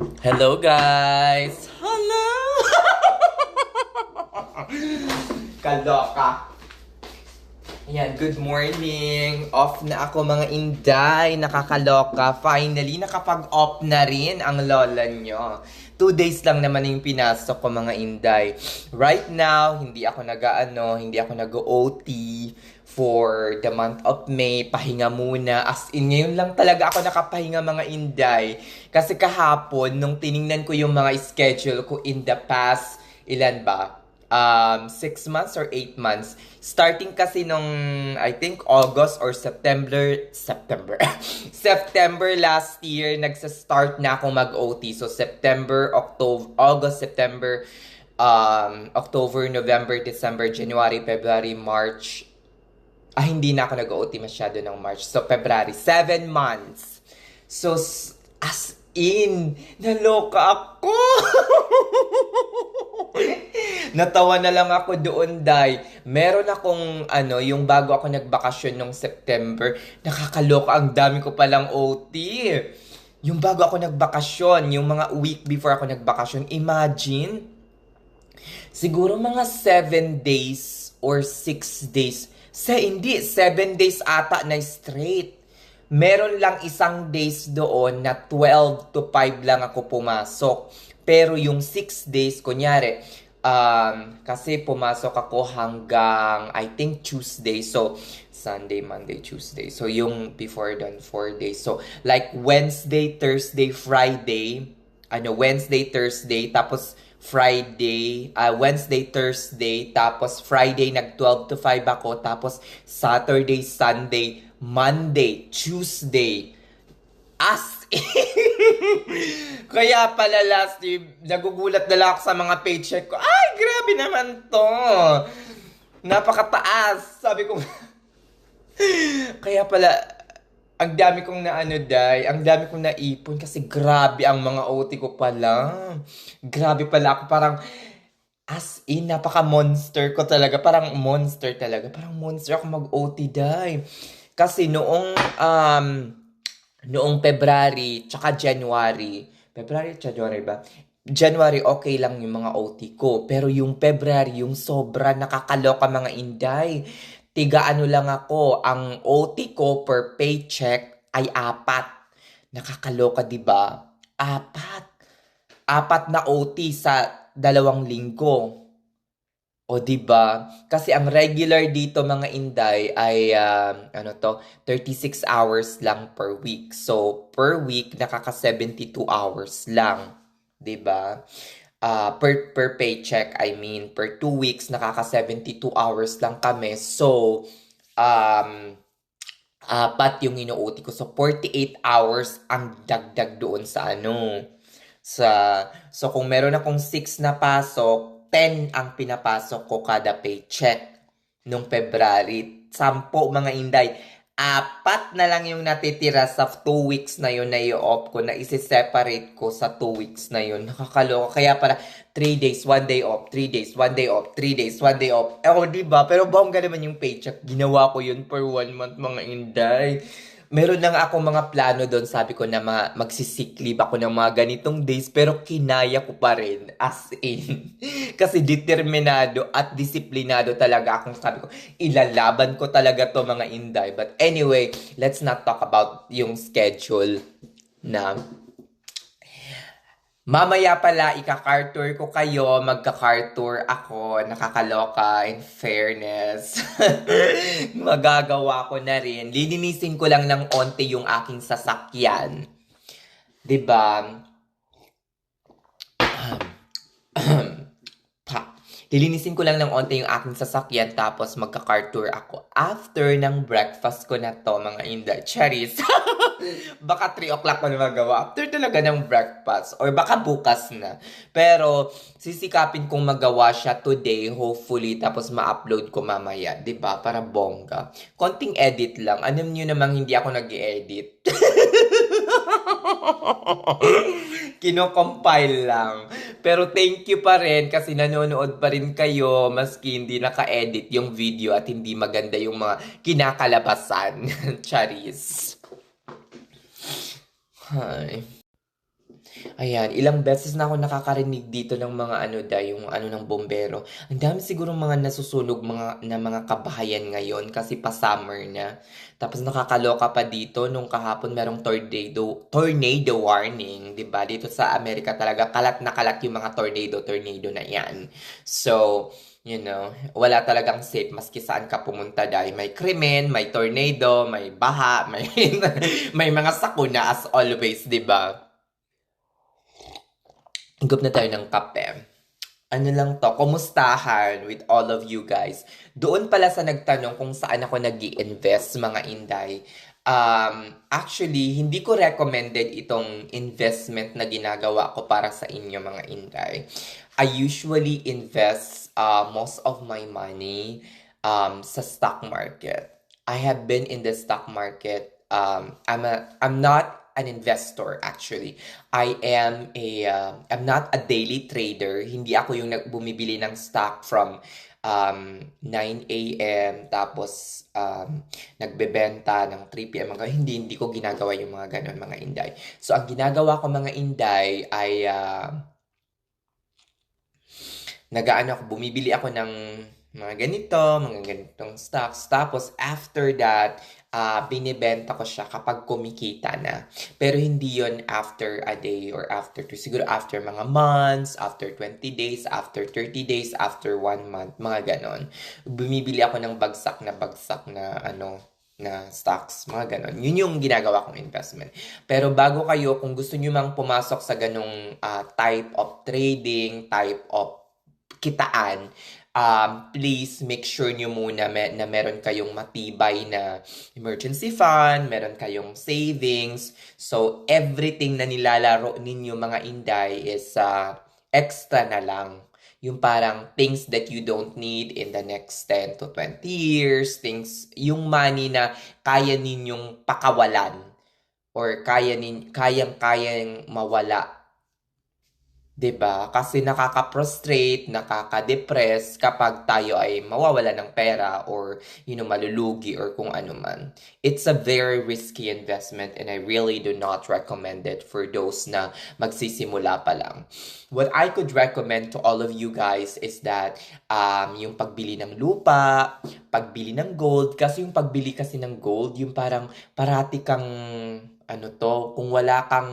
Hello guys! Hello! Kaloka. Ayan, good morning. Off na ako mga inday. Nakakaloka. Finally, nakapag-off na rin ang lola nyo. Two days lang naman yung pinasok ko mga inday. Right now, hindi ako nag-ano, hindi ako nag-OT for the month of May. Pahinga muna. As in, ngayon lang talaga ako nakapahinga mga inday. Kasi kahapon, nung tiningnan ko yung mga schedule ko in the past, ilan ba? um, six months or eight months. Starting kasi nung, I think, August or September, September, September last year, nagsa-start na ako mag-OT. So, September, October, August, September, um, October, November, December, January, February, March. Ah, hindi na ako nag-OT masyado ng March. So, February. Seven months. So, as in, naloka ako. Natawa na lang ako doon, Day. Meron akong, ano, yung bago ako nagbakasyon nung September, nakakaloka, ang dami ko palang OT. Yung bago ako nagbakasyon, yung mga week before ako nagbakasyon, imagine, siguro mga 7 days or 6 days. Sa hindi, 7 days ata na straight. Meron lang isang days doon na 12 to 5 lang ako pumasok. Pero yung 6 days, kunyari, um, kasi pumasok ako hanggang, I think, Tuesday. So, Sunday, Monday, Tuesday. So, yung before done, 4 days. So, like Wednesday, Thursday, Friday, ano, Wednesday, Thursday, tapos Friday, uh, Wednesday, Thursday, tapos Friday nag 12 to 5 ako, tapos Saturday, Sunday, Monday, Tuesday. As. Kaya pala last year, nagugulat na lang ako sa mga paycheck ko. Ay, grabe naman to. Napakataas. Sabi ko, kaya pala, ang dami kong naano, Day. Ang dami kong naipon kasi grabe ang mga OT ko pala. Grabe pala ako. Parang, as in, napaka-monster ko talaga. Parang monster talaga. Parang monster ako mag-OT, Day. Kasi noong, um, noong February, tsaka January, February, January ba? January, okay lang yung mga OT ko. Pero yung February, yung sobra nakakaloka mga inday. Tiga ano lang ako, ang OT ko per paycheck ay apat. Nakakaloka, di ba? Apat. Apat na OT sa dalawang linggo. O di ba? Kasi ang regular dito mga inday ay um, ano to, 36 hours lang per week. So per week nakaka 72 hours lang, 'di ba? Ah, per per paycheck, I mean, per two weeks nakaka 72 hours lang kami. So um apat yung ino-OT ko. So 48 hours ang dagdag doon sa ano sa so kung meron akong 6 na pasok 10 ang pinapasok ko kada paycheck nung February. Sampo mga inday. Apat na lang yung natitira sa 2 weeks na yun na i-off ko na isi-separate ko sa 2 weeks na yun. Nakakaloka. Kaya para 3 days, 1 day off, 3 days, 1 day off, 3 days, 1 day off. Eh, oh, diba? Pero bongga naman yung paycheck. Ginawa ko yun for 1 month mga inday meron lang ako mga plano doon. Sabi ko na mga, magsisick leave ako ng mga ganitong days. Pero kinaya ko pa rin. As in. Kasi determinado at disiplinado talaga akong sabi ko, ilalaban ko talaga to mga inday. But anyway, let's not talk about yung schedule na Mamaya pala, ika-car tour ko kayo, magka-car tour ako, nakakaloka, in fairness. Magagawa ko na rin. Lilinisin ko lang ng onte yung aking sasakyan. ba? pa. Lilinisin ko lang ng onte yung aking sasakyan tapos magka-car tour ako. After ng breakfast ko na to, mga inda, cherries. baka 3 o'clock ko na magawa. After talaga ng breakfast. Or baka bukas na. Pero, sisikapin kong magawa siya today, hopefully, tapos ma-upload ko mamaya. ba Para bongga. Konting edit lang. Alam niyo namang hindi ako nag edit Kino-compile lang. Pero thank you pa rin kasi nanonood pa rin kayo maski hindi naka-edit yung video at hindi maganda yung mga kinakalabasan. Charis. Hi. Ayan, ilang beses na ako nakakarinig dito ng mga ano da, yung ano ng bombero. Ang dami siguro mga nasusunog mga, na mga kabahayan ngayon kasi pa summer na. Tapos nakakaloka pa dito nung kahapon merong tornado, tornado warning, 'di ba? Dito sa Amerika talaga kalat na kalat yung mga tornado, tornado na 'yan. So, you know, wala talagang safe maski saan ka pumunta dahil may krimen, may tornado, may baha, may may mga sakuna as always, 'di ba? Higop na tayo ng kape. Ano lang to, kumustahan with all of you guys. Doon pala sa nagtanong kung saan ako nag invest mga inday. Um, actually, hindi ko recommended itong investment na ginagawa ko para sa inyo mga inday. I usually invest uh, most of my money um, sa stock market. I have been in the stock market. Um, I'm a, I'm not an investor actually. I am a uh, I'm not a daily trader. Hindi ako yung bumibili ng stock from um, 9 a.m. tapos um, nagbebenta ng 3 p.m. Mga, hindi, hindi ko ginagawa yung mga ganun, mga inday. So, ang ginagawa ko mga inday ay uh, nagaano ako, bumibili ako ng mga ganito, mga ganitong stocks. Tapos, after that, uh, binibenta ko siya kapag kumikita na. Pero hindi yon after a day or after two. Siguro after mga months, after 20 days, after 30 days, after 1 month, mga ganon. Bumibili ako ng bagsak na bagsak na ano, na stocks, mga ganon. Yun yung ginagawa kong investment. Pero bago kayo, kung gusto nyo mang pumasok sa ganong uh, type of trading, type of kitaan, um, please make sure nyo muna me- na meron kayong matibay na emergency fund, meron kayong savings. So, everything na nilalaro ninyo mga inday is uh, extra na lang. Yung parang things that you don't need in the next 10 to 20 years, things, yung money na kaya ninyong pakawalan or kaya nin, kayang-kayang mawala 'Di ba? Kasi nakaka-frustrate, nakaka-depress kapag tayo ay mawawala ng pera or you know, malulugi or kung ano man. It's a very risky investment and I really do not recommend it for those na magsisimula pa lang. What I could recommend to all of you guys is that um, yung pagbili ng lupa, pagbili ng gold, kasi yung pagbili kasi ng gold, yung parang parati kang ano to, kung wala kang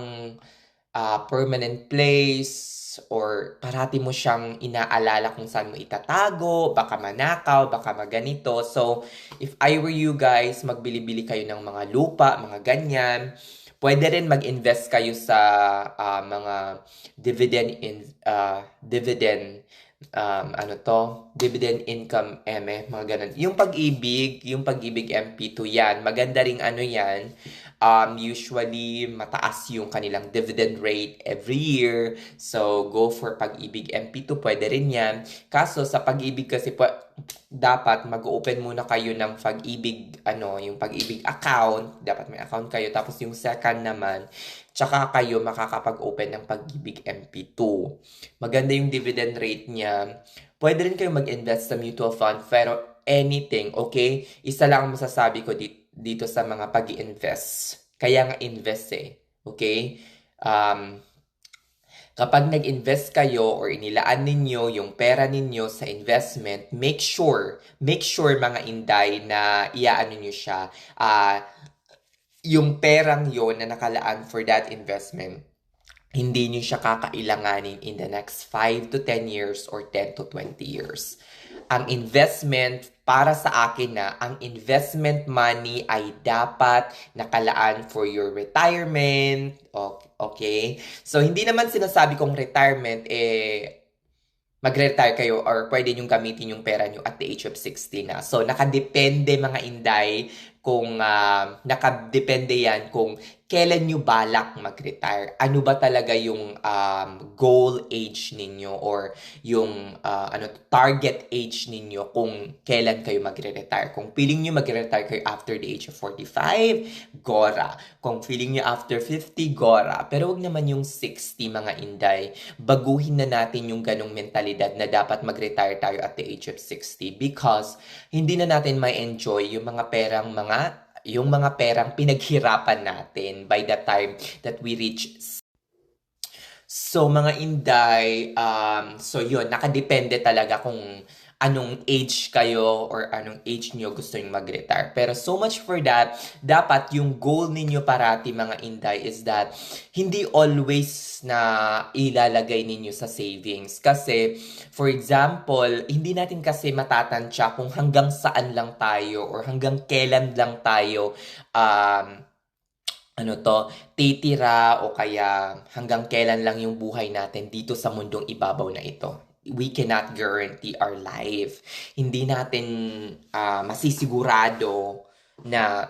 uh, permanent place or parati mo siyang inaalala kung saan mo itatago, baka manakaw, baka maganito. So, if I were you guys, magbili-bili kayo ng mga lupa, mga ganyan. Pwede rin mag-invest kayo sa uh, mga dividend in uh, dividend um, ano to, dividend income eme, mga ganun. Yung pag-ibig, yung pag-ibig MP2 yan, maganda ring ano yan, Um, usually, mataas yung kanilang dividend rate every year. So, go for Pag-ibig MP2, pwede rin yan. Kaso, sa Pag-ibig kasi po, dapat mag-open muna kayo ng Pag-ibig, ano, yung Pag-ibig account. Dapat may account kayo. Tapos yung second naman, tsaka kayo makakapag-open ng Pag-ibig MP2. Maganda yung dividend rate niya. Pwede rin kayo mag-invest sa mutual fund, pero anything, okay? Isa lang ang masasabi ko dito dito sa mga pag invest Kaya nga invest eh. Okay? Um, kapag nag-invest kayo or inilaan ninyo yung pera ninyo sa investment, make sure, make sure mga inday na iaano nyo siya, uh, yung perang yon na nakalaan for that investment, hindi nyo siya kakailanganin in the next 5 to 10 years or 10 to 20 years ang investment para sa akin na ang investment money ay dapat nakalaan for your retirement. Okay? So, hindi naman sinasabi kong retirement, eh, magre-retire kayo or pwede nyo gamitin yung pera nyo at the age of 60 na. So, nakadepende mga inday kung uh, nakadepende yan kung kailan nyo balak mag-retire? Ano ba talaga yung um, goal age ninyo or yung uh, ano target age ninyo kung kailan kayo magre-retire? Kung feeling nyo magre-retire kayo after the age of 45, gora. Kung feeling nyo after 50, gora. Pero wag naman yung 60 mga inday. Baguhin na natin yung ganong mentalidad na dapat mag-retire tayo at the age of 60 because hindi na natin may enjoy yung mga perang mga yung mga perang pinaghirapan natin by the time that we reach So, mga inday, um, so yun, nakadepende talaga kung anong age kayo or anong age nyo gusto nyo mag-retire. Pero so much for that, dapat yung goal ninyo parati mga inday is that hindi always na ilalagay ninyo sa savings. Kasi, for example, hindi natin kasi matatansya kung hanggang saan lang tayo or hanggang kailan lang tayo um, ano to, titira o kaya hanggang kailan lang yung buhay natin dito sa mundong ibabaw na ito we cannot guarantee our life. Hindi natin uh, masisigurado na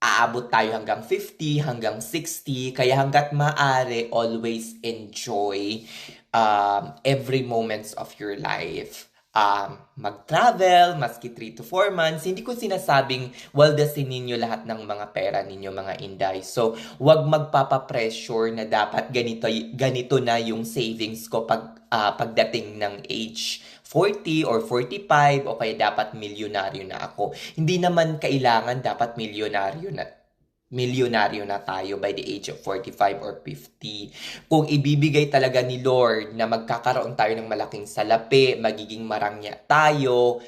aabot tayo hanggang 50, hanggang 60. Kaya hanggat maaari, always enjoy um, every moments of your life um, mag-travel, maski 3 to 4 months, hindi ko sinasabing waldasin ninyo lahat ng mga pera ninyo, mga inday. So, wag magpapa-pressure na dapat ganito, ganito na yung savings ko pag, uh, pagdating ng age 40 or 45 o kaya dapat milyonaryo na ako. Hindi naman kailangan dapat milyonaryo na milyonaryo na tayo by the age of 45 or 50. Kung ibibigay talaga ni Lord na magkakaroon tayo ng malaking salapi, magiging marangya tayo,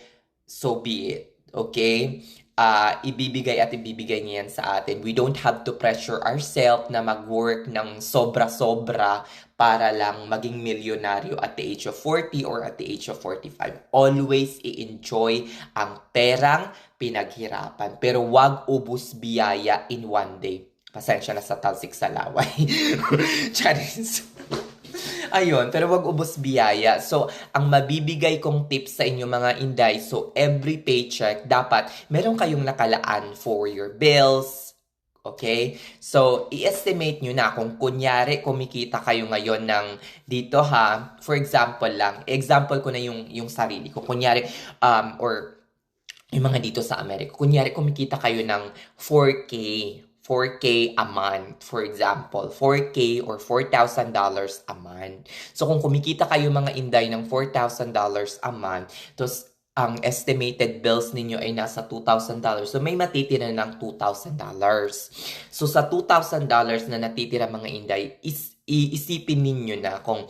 so be it. Okay? Uh, ibibigay at ibibigay niya yan sa atin. We don't have to pressure ourselves na mag-work ng sobra-sobra para lang maging milyonaryo at the age of 40 or at the age of 45. Always i-enjoy ang perang pinaghirapan. Pero wag ubus biyaya in one day. Pasensya na sa talsik sa laway. Charis. Ayun, pero wag ubos biyaya. So, ang mabibigay kong tips sa inyo mga inday, so every paycheck, dapat meron kayong nakalaan for your bills, Okay? So, i-estimate nyo na kung kunyari kumikita kayo ngayon ng dito ha, for example lang, example ko na yung, yung sarili ko. Kunyari, um, or yung mga dito sa Amerika. Kunyari, kumikita kayo ng 4K, 4K a month, for example, 4K or $4,000 a month. So, kung kumikita kayo mga inday ng $4,000 a month, tapos ang estimated bills ninyo ay nasa $2,000. So, may matitira ng $2,000. So, sa $2,000 na natitira mga inday, is, iisipin ninyo na kung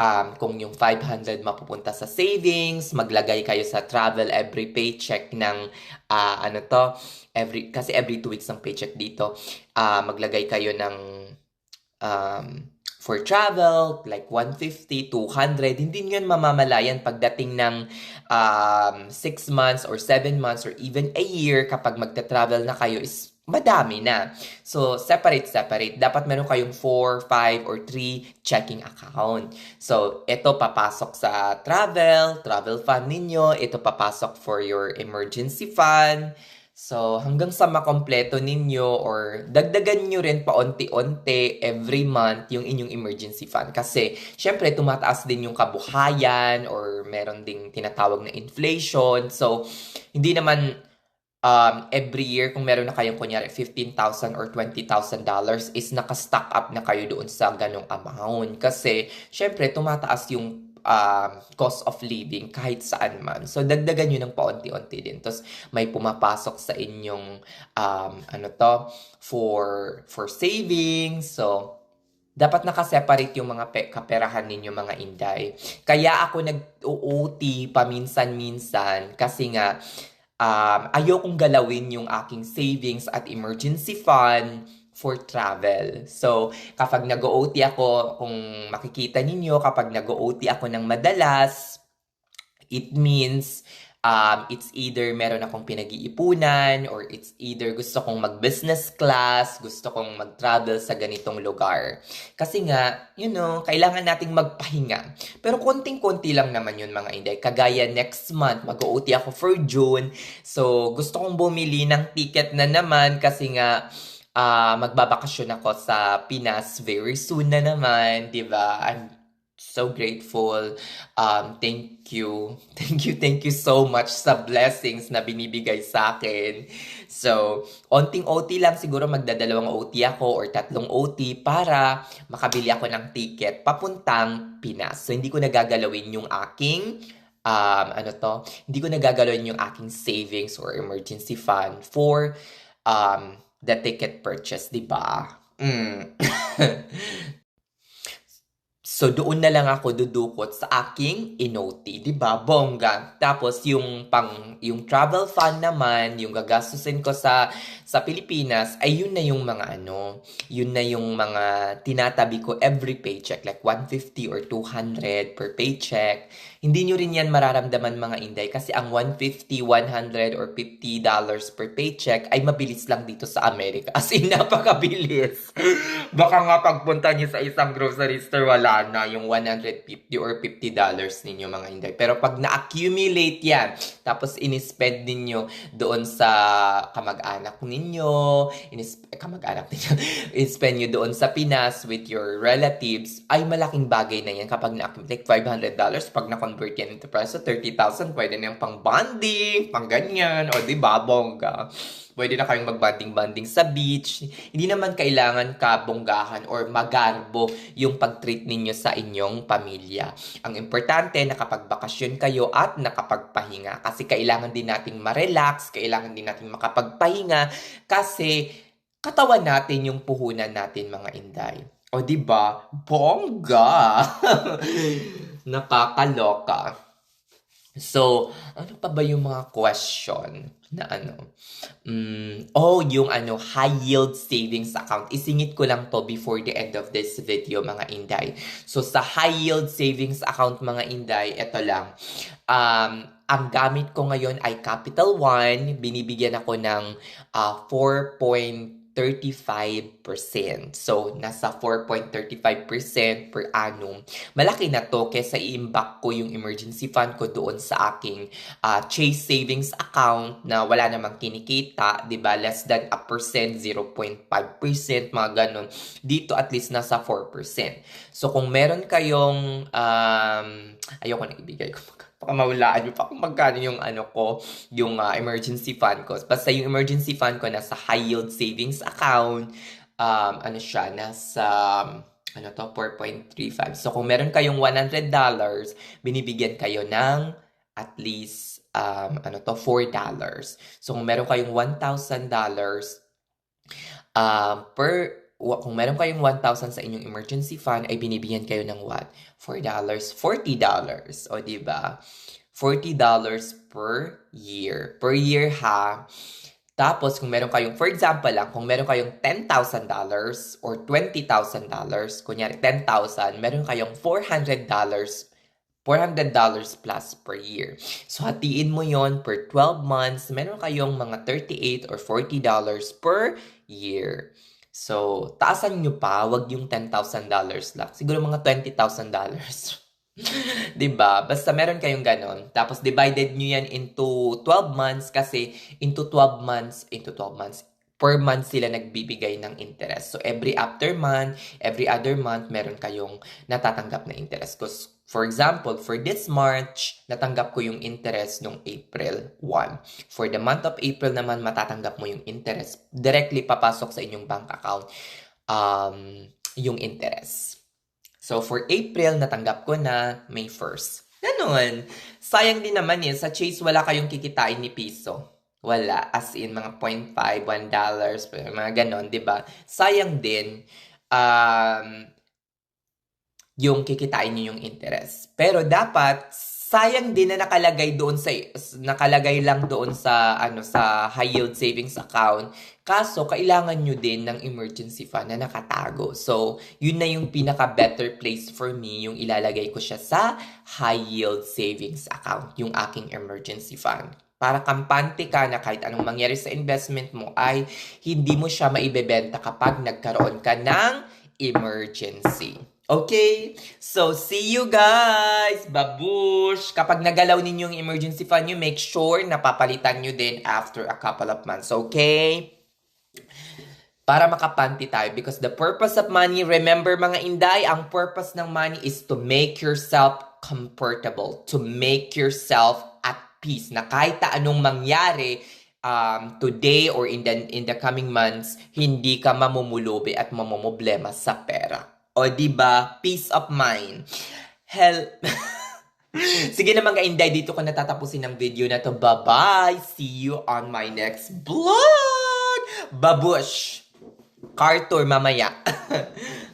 um, kung yung 500 mapupunta sa savings, maglagay kayo sa travel every paycheck ng uh, ano to, every kasi every two weeks ng paycheck dito, uh, maglagay kayo ng um, for travel, like 150, 200, hindi nyo mamamalayan pagdating ng um, 6 months or 7 months or even a year kapag magta-travel na kayo is madami na. So, separate, separate. Dapat meron kayong 4, 5, or 3 checking account. So, ito papasok sa travel, travel fund ninyo. Ito papasok for your emergency fund. So, hanggang sa makompleto ninyo or dagdagan nyo rin paunti-unti every month yung inyong emergency fund. Kasi, syempre, tumataas din yung kabuhayan or meron ding tinatawag na inflation. So, hindi naman um, every year, kung meron na kayong kunyari $15,000 or $20,000 is naka-stock up na kayo doon sa ganong amount. Kasi, syempre, tumataas yung um, cost of living kahit saan man. So, dagdagan nyo ng paunti-unti din. Tapos, may pumapasok sa inyong, um, ano to, for, for savings. So, dapat nakaseparate yung mga pe- kaperahan ninyo mga inday. Kaya ako nag-OT paminsan-minsan kasi nga um, ayokong galawin yung aking savings at emergency fund for travel. So, kapag nag-OT ako, kung makikita ninyo, kapag nag-OT ako ng madalas, it means um, it's either meron akong pinag-iipunan or it's either gusto kong mag-business class, gusto kong mag-travel sa ganitong lugar. Kasi nga, you know, kailangan nating magpahinga. Pero konting-konti lang naman yun mga inday. Kagaya next month, mag-OT ako for June. So, gusto kong bumili ng ticket na naman kasi nga, uh, magbabakasyon ako sa Pinas very soon na naman, di ba? I'm so grateful. Um, thank you. Thank you, thank you so much sa blessings na binibigay sa akin. So, onting OT lang siguro magdadalawang OT ako or tatlong OT para makabili ako ng ticket papuntang Pinas. So, hindi ko nagagalawin yung aking um, ano to, hindi ko nagagalawin yung aking savings or emergency fund for um, the ticket purchase, di ba? Mm. So, doon na lang ako dudukot sa aking inoti, di ba? Bongga. Tapos, yung pang, yung travel fund naman, yung gagastusin ko sa, sa Pilipinas, ay yun na yung mga ano, yun na yung mga tinatabi ko every paycheck, like 150 or 200 per paycheck. Hindi nyo rin yan mararamdaman mga inday kasi ang 150, 100 or 50 dollars per paycheck ay mabilis lang dito sa Amerika. As in, napakabilis. Baka nga pagpunta nyo sa isang grocery store, wala na yung 150 or 50 dollars ninyo mga inday. Pero pag na-accumulate yan, tapos in-spend ninyo doon sa kamag-anak ninyo, inis- kamag-anak ninyo, in-spend nyo doon sa Pinas with your relatives, ay malaking bagay na yan kapag na-accumulate. Like $500, pag na-convert yan into peso, 30,000, pwede na yung pang bonding, pang ganyan, o di ba, bongga. Pwede na kayong mag-banding-banding sa beach. Hindi naman kailangan kabonggahan or magarbo yung pag-treat ninyo sa inyong pamilya. Ang importante, nakapagbakasyon kayo at nakapagpahinga. Kasi kailangan din nating ma-relax, kailangan din nating makapagpahinga kasi katawan natin yung puhunan natin mga inday. O di ba? Bongga! Nakakaloka. So, ano pa ba yung mga question na ano? Mm, oh, yung ano, high yield savings account. Isingit ko lang to before the end of this video, mga inday. So, sa high yield savings account, mga inday, ito lang. Um, ang gamit ko ngayon ay Capital One. Binibigyan ako ng uh, 4.35%. So, nasa 4.35% per annum. Malaki na to kesa i-imbak ko yung emergency fund ko doon sa aking uh, Chase Savings account na wala namang kinikita, 'di ba? Less than a percent, 0.5%, mga ganun. Dito at least nasa 4%. So, kung meron kayong um, ayoko na ibigay ko baka maulaan nyo pa kung magkano yung ano ko, yung uh, emergency fund ko. Basta yung emergency fund ko nasa high yield savings account, um, ano siya, nasa, um, ano to, 4.35. So, kung meron kayong $100, binibigyan kayo ng at least, um, ano to, $4. So, kung meron kayong $1,000, um, per kung meron kayong 1,000 sa inyong emergency fund, ay binibigyan kayo ng what? $4, $40. O, di ba? $40 per year. Per year, ha? Tapos, kung meron kayong, for example lang, kung meron kayong $10,000 or $20,000, kunyari 10,000, meron kayong $400 $400 plus per year. So, hatiin mo yon per 12 months, meron kayong mga 38 or $40 per year. So, taasan nyo pa, wag yung $10,000 lang. Siguro mga $20,000. 'Di ba? Basta meron kayong ganon. Tapos divided nyo yan into 12 months kasi into 12 months, into 12 months, per month sila nagbibigay ng interest. So every after month, every other month, meron kayong natatanggap na interest. Because For example, for this March, natanggap ko yung interest nung April 1. For the month of April naman, matatanggap mo yung interest. Directly papasok sa inyong bank account um, yung interest. So, for April, natanggap ko na May 1st. Ganon. Sayang din naman eh. Sa Chase, wala kayong kikitain ni piso. Wala. As in, mga 0.5, 1 dollars, mga ganon, ba? Sayang din. Um, yung kikitain niyo yung interest. Pero dapat sayang din na nakalagay doon sa nakalagay lang doon sa ano sa high yield savings account. Kaso kailangan niyo din ng emergency fund na nakatago. So, yun na yung pinaka better place for me yung ilalagay ko siya sa high yield savings account, yung aking emergency fund para kampante ka na kahit anong mangyari sa investment mo ay hindi mo siya maibebenta kapag nagkaroon ka ng emergency. Okay? So, see you guys! Babush! Kapag nagalaw ninyo yung emergency fund nyo, make sure na papalitan nyo din after a couple of months. Okay? Para makapanti tayo. Because the purpose of money, remember mga inday, ang purpose ng money is to make yourself comfortable. To make yourself at peace. Na kahit anong mangyari, um, today or in the, in the coming months, hindi ka mamumulubi at mamumblema sa pera. O, di ba? Peace of mind. Hell... Sige naman mga inday, dito ko natatapusin ang video na to. Bye-bye! See you on my next vlog! Babush! Car tour mamaya.